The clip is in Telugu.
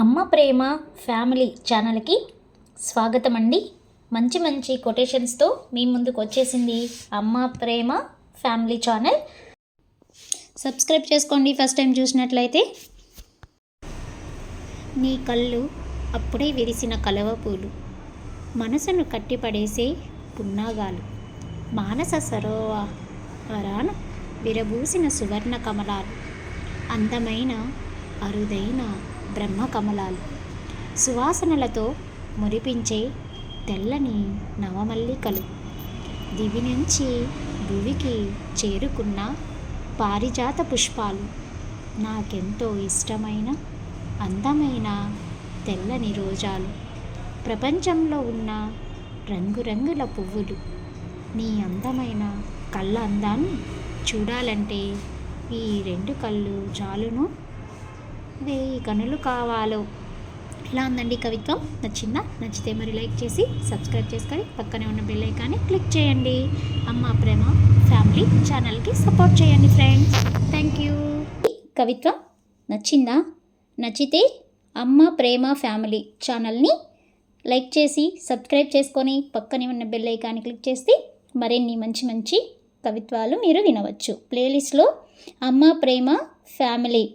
అమ్మ ప్రేమ ఫ్యామిలీ ఛానల్కి స్వాగతం అండి మంచి మంచి కొటేషన్స్తో మీ ముందుకు వచ్చేసింది Amma Prema family channel. Subscribe చేసుకోండి ఫస్ట్ టైం చూసినట్లయితే. నీ కళ్ళు అప్పుడే విరిసిన కలవ పూలు. మనసును కట్టిపడేసే పున్నాగాలు. మానస సరోవరాన విరబూసిన సువర్ణ కమలాలు. అందమైన అరుదైన బ్రహ్మ కమలాలు సువాసనలతో మురిపించే తెల్లని నవమల్లికలు. దివి నుంచి భువికి చేరుకున్న పారిజాత పుష్పాలు. నాకెంతో ఇష్టమైన అందమైన తెల్లని రోజాలు. ప్రపంచంలో ఉన్న రంగురంగుల పువ్వులు. నీ అందమైన కళ్ళ అందాన్ని చూడాలంటే ఈ రెండు కళ్ళు చాలును. వెయ్యి కనులు కావాలో. ఎలా ఉందండి కవిత్వం. నచ్చిందా? నచ్చితే మరి లైక్ చేసి సబ్స్క్రైబ్ చేసుకొని పక్కనే ఉన్న బెల్ ఐకాన్ని క్లిక్ చేయండి. అమ్మ ప్రేమ ఫ్యామిలీ ఛానల్కి సపోర్ట్ చేయండి ఫ్రెండ్స్. Thank you. కవిత్వం నచ్చిందా? నచ్చితే అమ్మ ప్రేమ ఫ్యామిలీ ఛానల్ని లైక్ చేసి సబ్స్క్రైబ్ చేసుకొని పక్కనే ఉన్న బెల్ ఐకాన్ని క్లిక్ చేస్తే మరిన్ని మంచి మంచి కవిత్వాలు మీరు వినవచ్చు. ప్లేలిస్ట్లో అమ్మ ప్రేమ ఫ్యామిలీ